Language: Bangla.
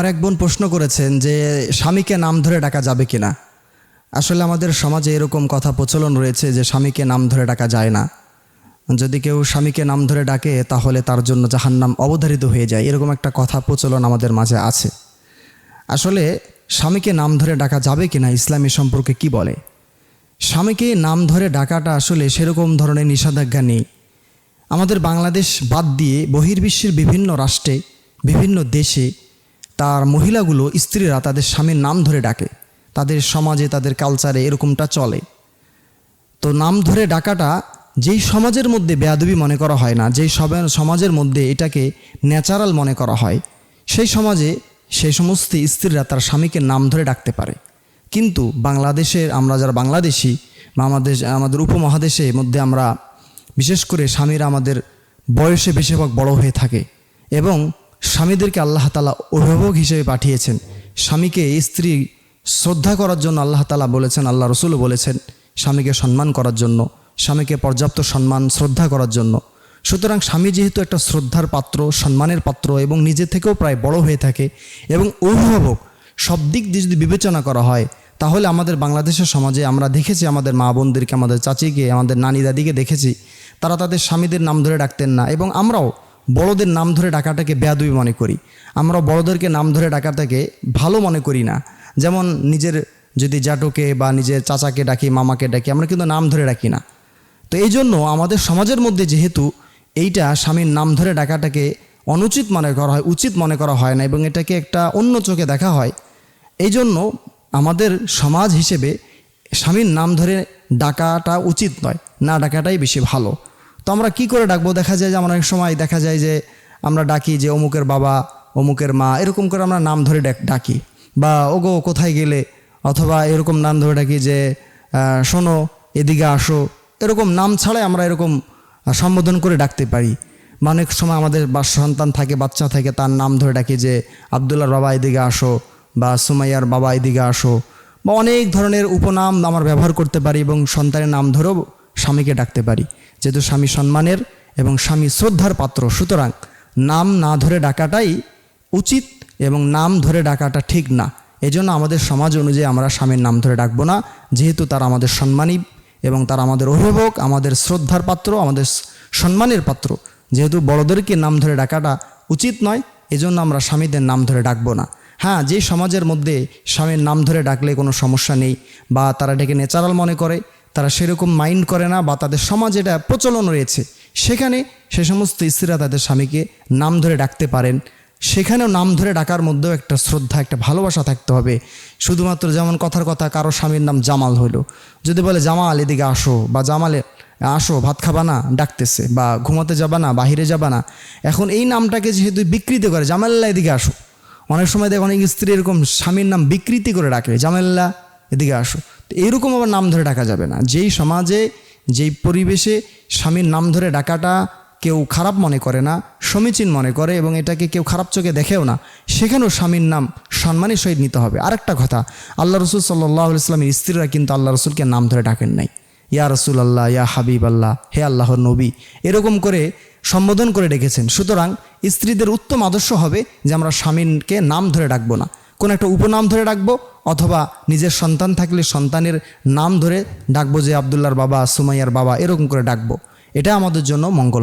আমার এক বোন প্রশ্ন করেছেন যে, স্বামীকে নাম ধরে ডাকা যাবে কিনা? আসলে আমাদের সমাজে এরকম কথা প্রচলন রয়েছে যে, স্বামীকে নাম ধরে ডাকা যায় না। যদি কেউ স্বামীকে নাম ধরে ডাকে, তাহলে তার জন্য জাহান্নাম অবধারিত হয়ে যায়। এরকম একটা কথা প্রচলন আমাদের মাঝে আছে। আসলে, স্বামীকে নাম ধরে ডাকা যাবে কিনা, ইসলামী সম্পর্কে কি বলে? স্বামীকে নাম ধরে ডাকাটা আসলে সেরকম ধরনের নিষেধাজ্ঞা নেই। আমাদের বাংলাদেশ বাদ দিয়ে বহির্বিশ্বের বিভিন্ন রাষ্ট্রে, বিভিন্ন দেশে তার মহিলাগুলো স্ত্রীরা তাদের স্বামীর নাম ধরে ডাকে। তাদের সমাজে, তাদের কালচারে এরকমটা চলে। তো নাম ধরে ডাকাটা যেই সমাজের মধ্যে বেয়াদবি মনে করা হয় না, যেই সমাজের মধ্যে এটাকে ন্যাচারাল মনে করা হয়, সেই সমাজে সেই সমস্ত স্ত্রীরা তার স্বামীকে নাম ধরে ডাকতে পারে। কিন্তু বাংলাদেশের, আমরা যারা বাংলাদেশি, বা আমাদের আমাদের উপমহাদেশের মধ্যে আমরা বিশেষ করে স্বামীরা আমাদের বয়সে বেশিরভাগ বড় হয়ে থাকে। এবং স্বামীদেরকে আল্লাহ তালা অভিভাবক হিসেবে পাঠিয়েছেন। স্বামীকে স্ত্রী শ্রদ্ধা করার জন্য আল্লাহ তালা বলেছেন, আল্লাহ রসুলও বলেছেন, স্বামীকে সম্মান করার জন্য, স্বামীকে পর্যাপ্ত সম্মান, শ্রদ্ধা করার জন্য। সুতরাং স্বামী যেহেতু একটা শ্রদ্ধার পাত্র, সম্মানের পাত্র এবং নিজে থেকেও প্রায় বড় হয়ে থাকে এবং অভিভাবক, সব দিক দিয়ে যদি বিবেচনা করা হয়, তাহলে আমাদের বাংলাদেশের সমাজে আমরা দেখেছি আমাদের মা বোনদেরকে, আমাদের চাচিকে, আমাদের নানি দাদিকে দেখেছি, তারা তাদের স্বামীদের নাম ধরে ডাকতেন না এবং আমরাও বড়দের নাম ধরে ডাকাটাকে বেয়াদবি মনে করি। আমরা বড়দেরকে নাম ধরে ডাকাটাকে ভালো মনে করি না। যেমন নিজের যদি জাটোকে বা নিজের চাচাকে ডাকি, মামাকে ডাকি, আমরা কিন্তু নাম ধরে ডাকি না। তো এই জন্য আমাদের সমাজের মধ্যে যেহেতু এইটা স্বামীর নাম ধরে ডাকাটাকে অনুচিত মনে করা হয়, উচিত মনে করা হয় না এবং এটাকে একটা অন্য চোখে দেখা হয়, এই জন্য আমাদের সমাজ হিসেবে স্বামীর নাম ধরে ডাকাটা উচিত নয়। না ডাকাটাই বেশি ভালো। আমরা কি করে ডাকবো? দেখা যায় যে আমরা অনেক সময় দেখা যায় যে আমরা ডাকি যে অমুকের বাবা, অমুকের মা, এরকম করে আমরা নাম ধরে ডাক- বা ওগো, কোথায় গেলে? অথবা এরকম নাম ধরে ডাকি যে শোনো, এদিকে আসো। এরকম নাম ছাড়াই আমরা এরকম সম্বোধন করে ডাকতে পারি। অনেক সময় আমাদের বা সন্তান থাকে, বাচ্চা থাকে, তার নাম ধরে ডাকি যে, আবদুল্লার বাবা, এদিকে আসো। বা সুমাইয়ার বাবা, এদিকে আসো। বা অনেক ধরনের উপনাম আমরা ব্যবহার করতে পারি এবং সন্তানের নাম ধরেও স্বামীকে ডাকতে পারি। যেহেতু স্বামী সম্মানের এবং স্বামী শ্রদ্ধার পাত্র, সুতরাং নাম না ধরে ডাকাটাই উচিত এবং নাম ধরে ডাকাটা ঠিক না। এজন্য আমাদের সমাজ অনুযায়ী আমরা স্বামীর নাম ধরে ডাকবো না। যেহেতু তারা আমাদের সম্মানী এবং তারা আমাদের অভিভাবক, আমাদের শ্রদ্ধার পাত্র, আমাদের সম্মানের পাত্র। যেহেতু বড়দেরকে নাম ধরে ডাকাটা উচিত নয়, এজন্য আমরা স্বামীদের নাম ধরে ডাকবো না। হ্যাঁ যে সমাজের মধ্যে স্বামীর নাম ধরে ডাকলে কোনো সমস্যা নেই বা তারা এটাকে ন্যাচারাল মনে করে তারা সেরকম মাইন্ড করে না বা তাদের সমাজ এটা প্রচলন রয়েছে। সেখানে সে সমস্ত স্ত্রীরা তাদের স্বামীকে নাম ধরে ডাকতে পারেন। সেখানেও নাম ধরে ডাকার মধ্যেও একটা শ্রদ্ধা, একটা ভালোবাসা থাকতে হবে। শুধুমাত্র যেমন কথার কথা, কারও স্বামীর নাম জামাল হইল। যদি বলে, জামাল, এদিকে আসো, বা, জামালে, আসো, ভাত খাবা না, ডাকতেছে, বা, ঘুমাতে যাবা না বাহিরে যাবা না, এখন এই নামটাকে যেহেতু বিকৃতি করে, জামাল্লা, এদিকে আসো। অনেক সময় দেখ অনেক স্ত্রী এরকম স্বামীর নাম বিকৃতি করে ডাকে, জামাল্লা এদিকে আসো। তো এরকম আবার নাম ধরে ডাকা যাবে না। যেই সমাজে, যেই পরিবেশে স্বামীর নাম ধরে ডাকাটা কেউ খারাপ মনে করে না, সমীচীন মনে করে এবং এটাকে কেউ খারাপ চোখে দেখেও না, সেখানেও স্বামীর নাম সম্মানের সহিত নিতে হবে। আরেকটা কথা, আল্লাহ রসুল সাল্লাহ ইসলামের স্ত্রীরা কিন্তু আল্লাহ রসুলকে নাম ধরে ডাকেন নাই। ইয়া রসুল আল্লাহ ইয়া হাবিব আল্লাহ হে আল্লাহর নবী। এরকম করে সম্বোধন করে ডেকেছেন। সুতরাং স্ত্রীদের উত্তম আদর্শ হবে যে আমরা স্বামীকে নাম ধরে ডাকবো না। কোনো একটা উপনাম ধরে ডাকবো, অথবা নিজের সন্তান থাকলে সন্তানের নাম ধরে ডাকবো যে আবদুল্লার বাবা, সুমাইয়ার বাবা, এরকম করে ডাকবো। এটা আমাদের জন্য মঙ্গল।